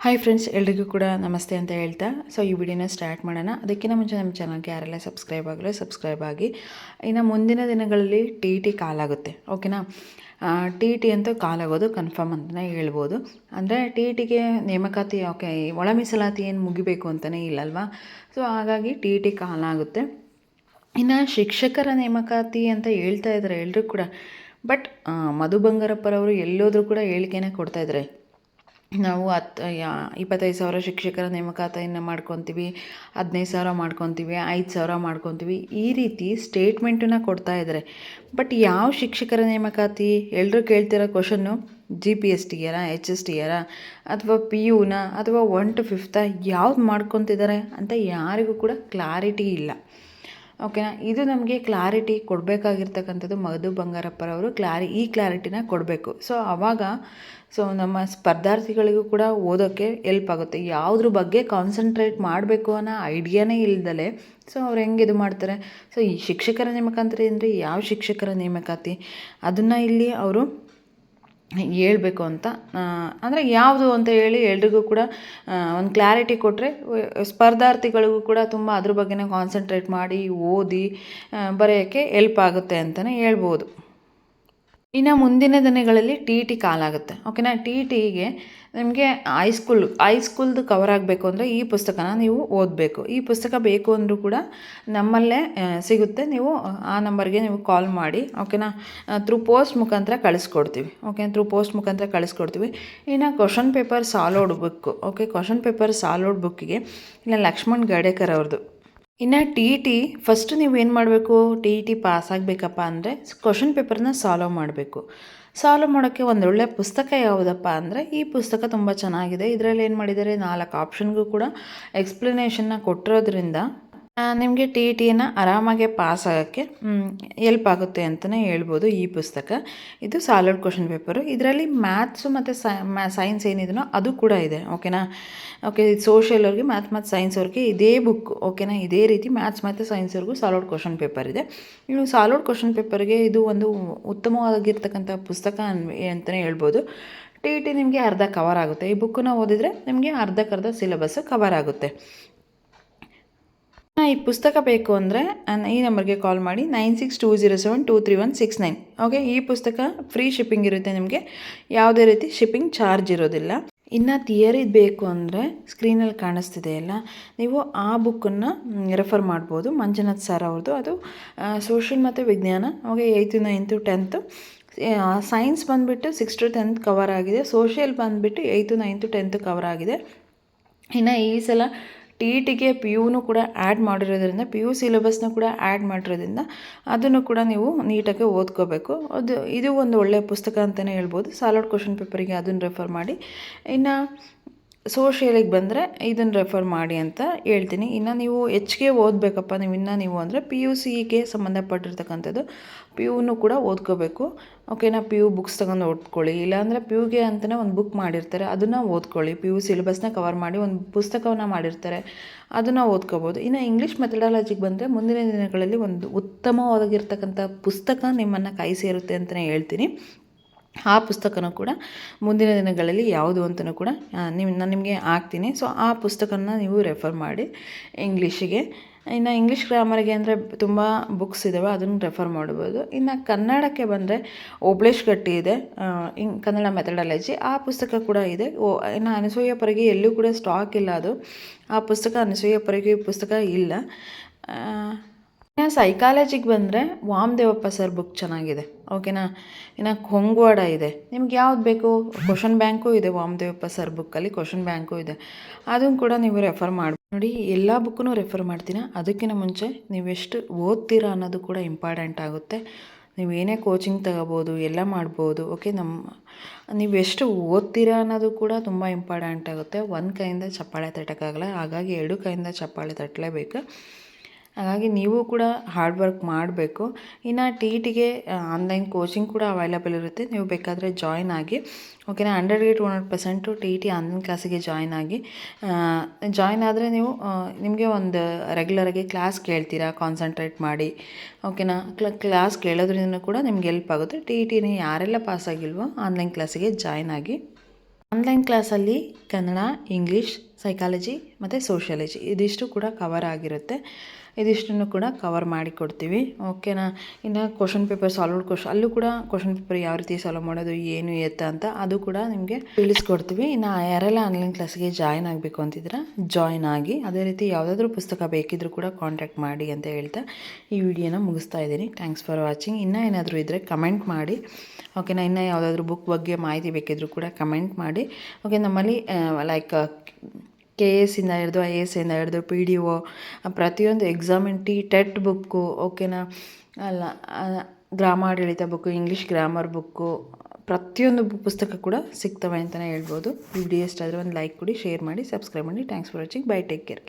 Hi friends ಎಲ್ರಿಗೂ ಕೂಡ ನಮಸ್ತೆ ಅಂತ ಹೇಳ್ತಾ. ಸೊ ಈ ವಿಡಿಯೋನ ಸ್ಟಾರ್ಟ್ ಮಾಡೋಣ. ಅದಕ್ಕಿಂತ ಮುಂಚೆ ನಮ್ಮ ಚಾನಲ್ಗೆ ಯಾರೆಲ್ಲ ಸಬ್ಸ್ಕ್ರೈಬ್ ಆಗಲಿ ಸಬ್ಸ್ಕ್ರೈಬ್ ಆಗಿ. ಇನ್ನು ಮುಂದಿನ ದಿನಗಳಲ್ಲಿ ಟಿ ಟಿ ಕಾಲಾಗುತ್ತೆ ಓಕೆನಾ ಟಿ ಟಿ ಅಂತೂ ಕಾಲಾಗೋದು ಕನ್ಫರ್ಮ್ ಅಂತಲೇ ಹೇಳ್ಬೋದು. ಅಂದರೆ ಟಿ ಟಿಗೆ ನೇಮಕಾತಿ ಓಕೆ ಒಳ ಮೀಸಲಾತಿ ಏನು ಮುಗಿಬೇಕು ಅಂತಲೇ ಇಲ್ಲಲ್ವಾ ಸೊ ಹಾಗಾಗಿ ಟಿ ಟಿ ಕಾಲಾಗುತ್ತೆ ಇನ್ನು ಶಿಕ್ಷಕರ ನೇಮಕಾತಿ ಅಂತ ಹೇಳ್ತಾ ಇದ್ದಾರೆ ಎಲ್ಲರೂ ಕೂಡ. ಬಟ್ ಮಧು ಬಂಗಾರಪ್ಪರವರು ಎಲ್ಲೋದ್ರೂ ಕೂಡ ಹೇಳಿಕೆನೇ ಕೊಡ್ತಾಯಿದ್ದಾರೆ ನಾವು ಹತ್ತು ಇಪ್ಪತ್ತೈದು ಸಾವಿರ ಶಿಕ್ಷಕರ ನೇಮಕಾತಿಯನ್ನು ಮಾಡ್ಕೊತೀವಿ, ಹದಿನೈದು ಸಾವಿರ ಮಾಡ್ಕೊತೀವಿ, ಐದು ಸಾವಿರ ಮಾಡ್ಕೊತೀವಿ. ಈ ರೀತಿ ಸ್ಟೇಟ್ಮೆಂಟನ್ನು ಕೊಡ್ತಾ ಇದ್ದಾರೆ ಬಟ್ ಯಾವ ಶಿಕ್ಷಕರ ನೇಮಕಾತಿ ಎಲ್ಲರೂ ಕೇಳ್ತಿರೋ ಕ್ವಶನ್ನು ಜಿ ಪಿ ಎಸ್ ಟಿಯರಾ ಎಚ್ ಎಸ್ ಟಿಯರಾ ಅಥವಾ ಪಿ ಯುನ ಅಥವಾ ಒನ್ ಟು ಫಿಫ್ತಾ ಯಾವ್ದು ಮಾಡ್ಕೊತಿದ್ದಾರೆ ಅಂತ ಯಾರಿಗೂ ಕೂಡ ಕ್ಲಾರಿಟಿ ಇಲ್ಲ. ಓಕೆನಾ ಇದು ನಮಗೆ ಕ್ಲಾರಿಟಿ ಕೊಡಬೇಕಾಗಿರ್ತಕ್ಕಂಥದ್ದು ಮಧು ಬಂಗಾರಪ್ಪರವರು ಕ್ಲಾರಿ ಈ ಕ್ಲಾರಿಟಿನ ಕೊಡಬೇಕು. ಸೊ ಆವಾಗ ಸೊ ನಮ್ಮ ಸ್ಪರ್ಧಾರ್ಥಿಗಳಿಗೂ ಕೂಡ ಓದೋಕ್ಕೆ ಎಲ್ಪ್ ಆಗುತ್ತೆ. ಯಾವುದ್ರ ಬಗ್ಗೆ ಕಾನ್ಸಂಟ್ರೇಟ್ ಮಾಡಬೇಕು ಅನ್ನೋ ಐಡಿಯಾನೇ ಇಲ್ದಲೆ ಸೊ ಅವ್ರು ಹೆಂಗೆ ಇದು ಮಾಡ್ತಾರೆ? ಸೊ ಈ ಶಿಕ್ಷಕರ ನೇಮಕಾತಿ ಅಂದರೆ ಯಾವ ಶಿಕ್ಷಕರ ನೇಮಕಾತಿ? ಅದನ್ನು ಇಲ್ಲಿ ಅವರು ಹೇಳ್ಬೇಕು ಅಂತ ಅಂದರೆ ಯಾವುದು ಅಂತ ಹೇಳಿ ಎಲ್ರಿಗೂ ಕೂಡ ಒಂದು ಕ್ಲಾರಿಟಿ ಕೊಟ್ಟರೆ ಸ್ಪರ್ಧಾರ್ಥಿಗಳಿಗೂ ಕೂಡ ತುಂಬ ಅದ್ರ ಬಗ್ಗೆನೇ ಕಾನ್ಸಂಟ್ರೇಟ್ ಮಾಡಿ, ಓದಿ ಬರೆಯೋಕ್ಕೆ ಎಲ್ಪ್ ಆಗುತ್ತೆ ಅಂತಲೇ ಹೇಳ್ಬೋದು. ಇನ್ನು ಮುಂದಿನ ದಿನಗಳಲ್ಲಿ ಟಿ ಟಿ ಕಾಲಾಗುತ್ತೆ. ಓಕೆನಾ? ಟಿ ಟಿಗೆ ನಿಮಗೆ ಹೈಸ್ಕೂಲ್ ಹೈಸ್ಕೂಲ್ದು ಕವರ್ ಆಗಬೇಕು ಅಂದರೆ ಈ ಪುಸ್ತಕನ ನೀವು ಓದಬೇಕು. ಈ ಪುಸ್ತಕ ಬೇಕು ಅಂದರೂ ಕೂಡ ನಮ್ಮಲ್ಲೇ ಸಿಗುತ್ತೆ. ನೀವು ಆ ನಂಬರ್ಗೆ ನೀವು ಕಾಲ್ ಮಾಡಿ, ಓಕೆನಾ? ತ್ರೂ ಪೋಸ್ಟ್ ಮುಖಾಂತರ ಕಳಿಸ್ಕೊಡ್ತೀವಿ. ಓಕೆ ತ್ರೂ ಪೋಸ್ಟ್ ಮುಖಾಂತರ ಕಳಿಸ್ಕೊಡ್ತೀವಿ. ಇನ್ನು question paper solved book okay? Question paper solved ಬುಕ್ಕಿಗೆ ಇಲ್ಲ ಲಕ್ಷ್ಮಣ್ ಗಡೇಕರ್ ಅವ್ರದ್ದು ಇನ್ನು ಟಿ ಇ ಟಿ ಫಸ್ಟ್ ನೀವು ಏನು ಮಾಡಬೇಕು? ಟಿ ಇ ಟಿ ಪಾಸ್ ಆಗಬೇಕಪ್ಪ ಅಂದರೆ ಕ್ವಶನ್ ಪೇಪರ್ನ ಸಾಲ್ವ್ ಮಾಡಬೇಕು. ಸಾಲ್ವ್ ಮಾಡೋಕ್ಕೆ ಒಂದೊಳ್ಳೆ ಪುಸ್ತಕ ಯಾವುದಪ್ಪ ಅಂದರೆ ಈ ಪುಸ್ತಕ ತುಂಬ ಚೆನ್ನಾಗಿದೆ. ಇದರಲ್ಲಿ ಏನು ಮಾಡಿದ್ದಾರೆ? ನಾಲ್ಕು ಆಪ್ಷನ್ಗೂ ಕೂಡ ಎಕ್ಸ್ಪ್ಲನೇಷನ್ನ ಕೊಟ್ಟಿರೋದ್ರಿಂದ ನಿಮಗೆ ಟಿ ಇ ಟಿಯನ್ನು ಆರಾಮಾಗೆ ಪಾಸ್ ಆಗೋಕ್ಕೆ ಎಲ್ಪ್ ಆಗುತ್ತೆ ಅಂತಲೇ ಹೇಳ್ಬೋದು ಈ ಪುಸ್ತಕ. ಇದು ಸಾಲಡ್ ಕ್ವಶನ್ ಪೇಪರು ಇದರಲ್ಲಿ ಮ್ಯಾಥ್ಸು ಮತ್ತು ಸೈನ್ಸ್ ಏನಿದೆಯೋ ಅದು ಕೂಡ ಇದೆ ಓಕೆನಾ ಓಕೆ ಸೋಷಿಯಲ್ ಅವ್ರಿಗೆ ಮ್ಯಾಥ್ ಮತ್ತು ಸೈನ್ಸ್ ಅವ್ರಿಗೆ ಇದೇ ಬುಕ್ ಓಕೆನಾ ಇದೇ ರೀತಿ ಮ್ಯಾಥ್ಸ್ ಮತ್ತು ಸೈನ್ಸ್ವರೆಗೂ ಸಾಲಿಡ್ ಕ್ವಶನ್ ಪೇಪರ್ ಇದೆ. ಇನ್ನು ಸಾಲಿಡ್ ಕ್ವಶನ್ ಪೇಪರ್ಗೆ ಇದು ಒಂದು ಉತ್ತಮವಾಗಿರ್ತಕ್ಕಂಥ ಪುಸ್ತಕ ಅಂತಲೇ ಹೇಳ್ಬೋದು. ಟಿ ಟಿ ನಿಮಗೆ ಅರ್ಧ ಕವರ್ ಆಗುತ್ತೆ. ಈ ಬುಕ್ಕನ್ನ ಓದಿದರೆ ನಿಮಗೆ ಅರ್ಧಕ್ಕರ್ಧ ಸಿಲೆಬಸ್ಸು ಕವರ್ ಆಗುತ್ತೆ. ಈ ಪುಸ್ತಕ ಬೇಕು ಅಂದರೆ ಈ ನಂಬರ್ಗೆ ಕಾಲ್ ಮಾಡಿ nine six two zero seven two three one six nine. Okay, ಈ ಪುಸ್ತಕ ಫ್ರೀ ಶಿಪ್ಪಿಂಗ್ ಇರುತ್ತೆ ನಿಮಗೆ. ಯಾವುದೇ ರೀತಿ ಶಿಪ್ಪಿಂಗ್ ಚಾರ್ಜ್ ಇರೋದಿಲ್ಲ. ಇನ್ನು ಥಿಯರಿ ಬೇಕು ಅಂದರೆ ಸ್ಕ್ರೀನಲ್ಲಿ ಕಾಣಿಸ್ತಿದೆ ಅಲ್ಲ, ನೀವು ಆ ಬುಕ್ಕನ್ನು ರೆಫರ್ ಮಾಡ್ಬೋದು. ಮಂಜುನಾಥ್ ಸರ್ ಅವ್ರದ್ದು ಅದು ಸೋಷಿಯಲ್ ಮತ್ತು ವಿಜ್ಞಾನ. Okay, eighth ninth tenth. Science ಬಂದುಬಿಟ್ಟು ಸಿಕ್ಸ್ ಟು ಟೆಂತ್ ಕವರ್ ಆಗಿದೆ. ಸೋಷಿಯಲ್ ಬಂದುಬಿಟ್ಟು ಏಯ್ತು ನೈನ್ತು ಟೆಂತ್ ಕವರ್ ಆಗಿದೆ. ಇನ್ನು ಈ ಸಲ ಟಿ ಇ ಟಿಗೆ ಪಿ ಯುನೂ ಕೂಡ ಆ್ಯಡ್ ಮಾಡಿರೋದ್ರಿಂದ ಪಿ ಯು ಸಿಲೆಬಸ್ನ ಕೂಡ ಆ್ಯಡ್ ಮಾಡಿರೋದ್ರಿಂದ ಅದನ್ನು ಕೂಡ ನೀವು ನೀಟಾಗಿ ಓದ್ಕೋಬೇಕು. ಅದು ಇದು ಒಂದು ಒಳ್ಳೆಯ ಪುಸ್ತಕ ಅಂತಲೇ ಹೇಳ್ಬೋದು. ಸಾಲಡ್ ಕ್ವಶನ್ ಪೇಪರಿಗೆ ಅದನ್ನು ರೆಫರ್ ಮಾಡಿ. ಇನ್ನು ಸೋಷಿಯಲಿಗೆ ಬಂದರೆ ಇದನ್ನು ರೆಫರ್ ಮಾಡಿ ಅಂತ ಹೇಳ್ತೀನಿ. ಇನ್ನು ನೀವು ಹೆಚ್ಚಿಗೆ ಓದಬೇಕಪ್ಪ, ನೀವು ಇನ್ನು ನೀವು ಅಂದರೆ ಪಿ ಯು ಸಿಗೆ ಸಂಬಂಧಪಟ್ಟಿರ್ತಕ್ಕಂಥದ್ದು ಪಿ ಯುನೂ ಕೂಡ ಓದ್ಕೋಬೇಕು. ಓಕೆನಾ ಪಿ ಯು ಬುಕ್ಸ್ ತಗೊಂಡು ಓದ್ಕೊಳ್ಳಿ. ಇಲ್ಲಾಂದರೆ ಪಿ ಯುಗೆ ಅಂತಲೇ ಒಂದು ಬುಕ್ ಮಾಡಿರ್ತಾರೆ, ಅದನ್ನು ಓದ್ಕೊಳ್ಳಿ. ಪಿ ಯು ಸಿಲೆಬಸ್ನ ಕವರ್ ಮಾಡಿ ಒಂದು ಪುಸ್ತಕವನ್ನು ಮಾಡಿರ್ತಾರೆ, ಅದನ್ನು ಓದ್ಕೋಬೋದು. ಇನ್ನು ಇಂಗ್ಲೀಷ್ ಮೆಥಡಾಲಜಿಗೆ ಬಂದರೆ ಮುಂದಿನ ದಿನಗಳಲ್ಲಿ ಒಂದು ಉತ್ತಮವಾಗಿರ್ತಕ್ಕಂಥ ಪುಸ್ತಕ ನಿಮ್ಮನ್ನು ಕೈ ಸೇರುತ್ತೆ ಅಂತಲೇ ಹೇಳ್ತೀನಿ. ಆ ಪುಸ್ತಕನೂ ಕೂಡ ಮುಂದಿನ ದಿನಗಳಲ್ಲಿ ಯಾವುದು ಅಂತಲೂ ಕೂಡ ನಿಮ್ಮ ನಾನು ನಿಮಗೆ ಹಾಕ್ತೀನಿ. ಸೊ ಆ ಪುಸ್ತಕನ ನೀವು ರೆಫರ್ ಮಾಡಿ ಇಂಗ್ಲೀಷಿಗೆ ಇನ್ನು ಇಂಗ್ಲೀಷ್ ಗ್ರಾಮರ್ಗೆ ಅಂದರೆ ತುಂಬ ಬುಕ್ಸ್ ಇದ್ದಾವೆ ಅದನ್ನು ರೆಫರ್ ಮಾಡ್ಬೋದು. ಇನ್ನು ಕನ್ನಡಕ್ಕೆ ಬಂದರೆ ಓಬ್ಳೇಶ್ ಗಟ್ಟಿ ಇದೆ ಕನ್ನಡ ಮೆಥಡಾಲಜಿ ಆ ಪುಸ್ತಕ ಕೂಡ ಇದೆ. ಓ, ಇನ್ನು ಅನಸೂಯ ಪರಿಗೆ ಎಲ್ಲೂ ಕೂಡ ಸ್ಟಾಕ್ ಇಲ್ಲ ಅದು. ಆ ಪುಸ್ತಕ ಅನಸೂಯ ಪರಿಗೆ ಪುಸ್ತಕ ಇಲ್ಲ. ಇನ್ನು ಸೈಕಾಲಜಿಗೆ ಬಂದರೆ ವಾಮದೇವಪ್ಪ ಸರ್ ಬುಕ್ ಚೆನ್ನಾಗಿದೆ. ಓಕೆನಾ ಇನ್ನು ಕೊಂಗ್ವಾಡ ಇದೆ. ನಿಮ್ಗೆ ಯಾವ್ದು ಬೇಕು? ಕ್ವಶನ್ ಬ್ಯಾಂಕು ಇದೆ, ವಾಮದೇವಪ್ಪ ಸರ್ ಬುಕ್ಕಲ್ಲಿ ಕ್ವಶನ್ ಬ್ಯಾಂಕು ಇದೆ. ಅದನ್ನು ಕೂಡ ನೀವು ರೆಫರ್ ಮಾಡಿ ನೋಡಿ, ಎಲ್ಲ ಬುಕ್ಕನ್ನು ರೆಫರ್ ಮಾಡ್ತೀನಿ ಅದಕ್ಕಿಂತ ಮುಂಚೆ ನೀವೆಷ್ಟು ಓದ್ತೀರಾ ಅನ್ನೋದು ಕೂಡ ಇಂಪಾರ್ಟೆಂಟ್ ಆಗುತ್ತೆ. ನೀವು ಏನೇ ಕೋಚಿಂಗ್ ತಗೋಬೋದು, ಎಲ್ಲ ಮಾಡ್ಬೋದು ಓಕೆ ನಮ್ಮ ನೀವು ಎಷ್ಟು ಓದ್ತೀರಾ ಅನ್ನೋದು ಕೂಡ ತುಂಬ ಇಂಪಾರ್ಟೆಂಟ್ ಆಗುತ್ತೆ. ಒಂದು ಕೈಯಿಂದ ಚಪ್ಪಾಳೆ ತಟ್ಟೋಕ್ಕಾಗಲ್ಲ, ಹಾಗಾಗಿ ಎರಡು ಕೈಯಿಂದ ಚಪ್ಪಾಳೆ ತಟ್ಟಲೇಬೇಕು. ಹಾಗಾಗಿ ನೀವು ಕೂಡ ಹಾರ್ಡ್ ವರ್ಕ್ ಮಾಡಬೇಕು. ಇನ್ನು ಟಿ ಟಿಗೆ ಆನ್ಲೈನ್ ಕೋಚಿಂಗ್ ಕೂಡ ಅವೈಲಬಲ್ ಇರುತ್ತೆ. ನೀವು ಬೇಕಾದರೆ ಜಾಯ್ನ್ ಆಗಿ ಓಕೆನಾ ಹಂಡ್ರೆಡ್ಗೆ two hundred percent T T online ಕ್ಲಾಸಿಗೆ ಜಾಯ್ನ್ ಆಗಿ ಜಾಯ್ನ್ ಆದರೆ ನೀವು ನಿಮಗೆ ಒಂದು ರೆಗ್ಯುಲರಾಗಿ ಕ್ಲಾಸ್ ಕೇಳ್ತೀರಾ? ಕಾನ್ಸಂಟ್ರೇಟ್ ಮಾಡಿ ಓಕೆನಾ ಕ್ಲಾಸ್ ಕೇಳೋದ್ರಿಂದ ಕೂಡ ನಿಮ್ಗೆ ಹೆಲ್ಪ್ ಆಗುತ್ತೆ. ಟಿ ಟಿನ ಯಾರೆಲ್ಲ ಪಾಸ್ ಆಗಿಲ್ವೋ ಆನ್ಲೈನ್ ಕ್ಲಾಸಿಗೆ ಜಾಯ್ನ್ ಆಗಿ. ಆನ್ಲೈನ್ ಕ್ಲಾಸಲ್ಲಿ ಕನ್ನಡ ಇಂಗ್ಲೀಷ್ ಸೈಕಾಲಜಿ ಮತ್ತು ಸೋಷಿಯಾಲಜಿ ಇದಿಷ್ಟು ಕೂಡ ಕವರ್ ಆಗಿರುತ್ತೆ. ಇದಿಷ್ಟನ್ನು ಕೂಡ ಕವರ್ ಮಾಡಿ ಕೊಡ್ತೀವಿ. ಓಕೆನಾ ಇನ್ನು ಕ್ವಶನ್ ಪೇಪರ್ ಸಾಲ್ವ್ ಕ್ವಶನ್ ಅಲ್ಲೂ ಕೂಡ ಕ್ವಶನ್ ಪೇಪರ್ ಯಾವ ರೀತಿ ಸಾಲ್ವ್ ಮಾಡೋದು, ಏನು, ಎತ್ತ ಅಂತ ಅದು ಕೂಡ ನಿಮಗೆ ತಿಳಿಸ್ಕೊಡ್ತೀವಿ. ಇನ್ನು ಯಾರೆಲ್ಲ ಆನ್ಲೈನ್ ಕ್ಲಾಸ್ಗೆ ಜಾಯ್ನ್ ಆಗಬೇಕು ಅಂತಿದ್ರೆ ಜಾಯ್ನ್ ಆಗಿ ಅದೇ ರೀತಿ ಯಾವುದಾದ್ರೂ ಪುಸ್ತಕ ಬೇಕಿದ್ರೂ ಕೂಡ ಕಾಂಟ್ಯಾಕ್ಟ್ ಮಾಡಿ ಅಂತ ಹೇಳ್ತಾ ಈ ವಿಡಿಯೋನ ಮುಗಿಸ್ತಾ ಇದ್ದೀನಿ. ಥ್ಯಾಂಕ್ಸ್ ಫಾರ್ ವಾಚಿಂಗ್ ಇನ್ನೂ ಏನಾದರೂ ಇದ್ದರೆ ಕಮೆಂಟ್ ಮಾಡಿ. ಓಕೆನಾ ಇನ್ನೂ ಯಾವುದಾದ್ರೂ ಬುಕ್ ಬಗ್ಗೆ ಮಾಹಿತಿ ಬೇಕಿದ್ರೂ ಕೂಡ ಕಮೆಂಟ್ ಮಾಡಿ. ಓಕೆ ನಮ್ಮಲ್ಲಿ ಲೈಕ್ ಕೆ ಎ ಎಸ್ಸಿಂದ ಹಿಡಿದು ಐ ಎ ಎಸ್ಸಿಂದ ಹಿಡಿದು ಪಿ ಡಿ ಒ ಪ್ರತಿಯೊಂದು ಎಕ್ಸಾಮಿನ ಟಿ ಟೆಟ್ ಬುಕ್ಕು ಓಕೆನಾ ಅಲ್ಲ ಗ್ರಾಮಾಡಳಿತ ಬುಕ್ಕು ಇಂಗ್ಲೀಷ್ ಗ್ರಾಮರ್ ಬುಕ್ಕು ಪ್ರತಿಯೊಂದು ಪುಸ್ತಕ ಕೂಡ ಸಿಗ್ತವೆ ಅಂತಲೇ ಹೇಳ್ಬೋದು. ವಿಡಿಯೋ ಇಷ್ಟ ಆದರೆ ಒಂದು ಲೈಕ್ ಕೊಡಿ ಶೇರ್ ಮಾಡಿ ಸಬ್ಸ್ಕ್ರೈಬ್ ಮಾಡಿ. Thanks for watching bye take care